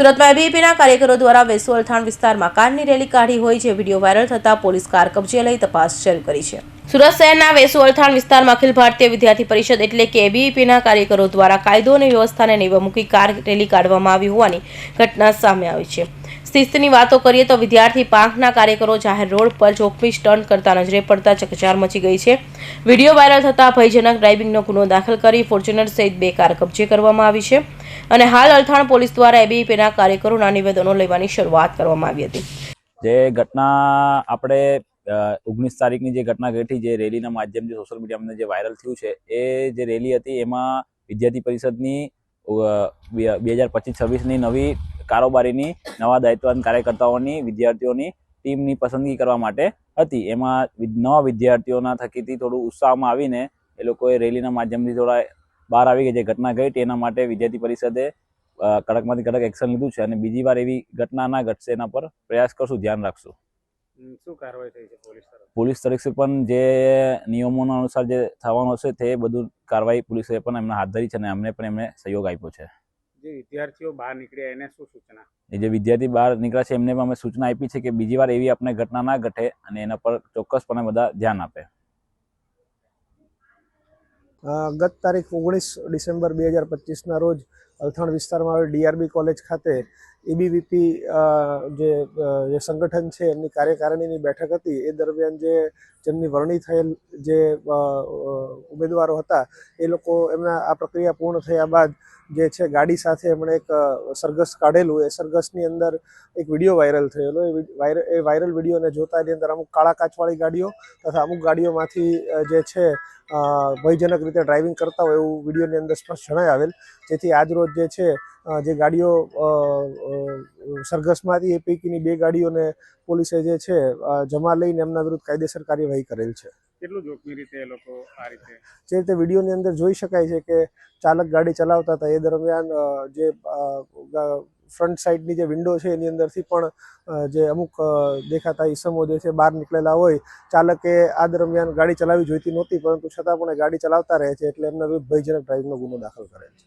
સુરતમાં એબીવીપીના કાર્યકરો દ્વારા વેસુ અલથાણ વિસ્તારમાં કારની રેલી કાઢી હોય જે વીડિયો વાયરલ થતા પોલીસ કાર કબજે લઈ તપાસ શરૂ કરી છે. સુરત શહેરના વેસુ અલથાણ વિસ્તારમાં અખિલ ભારતીય વિદ્યાર્થી પરિષદ એટલે કે એબીવીપીના કાર્યકરો દ્વારા કાયદો અને વ્યવસ્થાને નેવા મૂકી કાર રેલી કાઢવામાં આવી હોવાની ઘટના સામે આવી છે. શિસ્તની વાતો કરીએ તો વિદ્યાર્થી પાંખના કાર્યકરો જાહેર રોડ પર જોખમી સ્ટન્ટ કરતા નજરે પડતા ચકચાર મચી ગઈ છે. વીડિયો વાયરલ થતાં ભયજનક ડ્રાઇવિંગનો ગુનો દાખલ કરી ફોર્ચ્યુનર સહિત બે કાર કબજે કરવામાં આવી છે. અને હાલ અલથાણ પોલીસ દ્વારા એબીવીપીના કાર્યકરોના નિવેદનો લેવાની શરૂઆત કરવામાં આવી હતી. જે ઘટના આપણે ઓગણીસ તારીખની જે ઘટના ઘટી, જે રેલીના માધ્યમથી સોશિયલ મીડિયામાં જે વાયરલ થયું છે, એ જે રેલી હતી એમાં વિદ્યાર્થી પરિષદની બે હજાર પચીસ છવ્વીસની નવી કારોબારીની, નવા દાયિત્વવાન કાર્યકર્તાઓની, વિદ્યાર્થીઓની ટીમની પસંદગી કરવા માટે હતી. એમાં નવા વિદ્યાર્થીઓના થકીથી થોડું ઉત્સાહમાં આવીને એ લોકોએ રેલીના માધ્યમથી થોડા બહાર આવી ગઈ જે ઘટના ઘટી એના માટે વિદ્યાર્થી પરિષદે કડકમાંથી કડક એક્શન લીધું છે અને બીજી વાર એવી ઘટના ના ઘટશે એના પર પ્રયાસ કરશું ધ્યાન રાખશું. શું કાર્યવાહી થઈ છે પોલીસ તરફ? પોલીસ તરફથી પણ જે નિયમોના અનુસાર જે થવાનું હશે તે બધું કાર્યવાહી પોલીસે પણ એમને હાથ ધરી છે અને અમને પણ એમને સહયોગ આપ્યો છે. જે વિદ્યાર્થીઓ બહાર નીકળ્યા એને શું સૂચના? એ જે વિદ્યાર્થી બહાર નીકળ્યા છે એમને પણ અમે સૂચના આપી છે કે બીજી વાર એવી આપણે ઘટના ના ઘટે અને એના પર ચોક્કસપણે બધા ધ્યાન આપે. ગત તારીખ ઓગણીસ ડિસેમ્બર બે હજાર પચીસના રોજ અલથાણ વિસ્તારમાં આવેલ ડીઆરબી કોલેજ ખાતે એબીવીપી જે સંગઠન છે, એમની કાર્યકારિણીની બેઠક હતી. એ દરમિયાન જે જેમની વરણી થયેલ જે ઉમેદવારો હતા, એ લોકો એમના આ પ્રક્રિયા પૂર્ણ થયા બાદ જે છે, ગાડી સાથે એમણે એક સરઘસ કાઢેલું. એ સરઘસની અંદર એક વીડિયો વાયરલ થયેલો. એ વિડ- વાયર, એ વાયરલ વિડીયોને જોતા એની અંદર અમુક કાળા કાચવાળી ગાડીઓ તથા અમુક ગાડીઓમાંથી જે છે ભયજનક રીતે ડ્રાઇવિંગ કરતા હોય એવું વિડીયોની અંદર સ્પષ્ટ જણાય આવેલ. જેથી આજરોજ જે છે જે ગાડીઓ અ, અ, સરઘસમાં હતી એ પૈકીની બે ગાડીઓને પોલીસે જે છે જમા લઈને એમના વિરુદ્ધ કાયદેસર કાર્યવાહી કરેલ છે. કેટલું જોખમી રીતે એ લોકો આ રીતે જે રીતે વિડીયોની અંદર જોઈ શકાય છે કે ચાલક ગાડી ચલાવતા હતા, એ દરમિયાન જે ફ્રન્ટ સાઈડની જે વિન્ડો છે, એની અંદરથી પણ જે અમુક દેખાતા ઈસમો જે છે બહાર નીકળેલા હોય, ચાલકે આ દરમિયાન ગાડી ચલાવી જોઈતી નહોતી, પરંતુ છતાં પણ ગાડી ચલાવતા રહે છે, એટલે એમના ભયજનક ડ્રાઇવિંગનો ગુનો દાખલ કરેલ છે.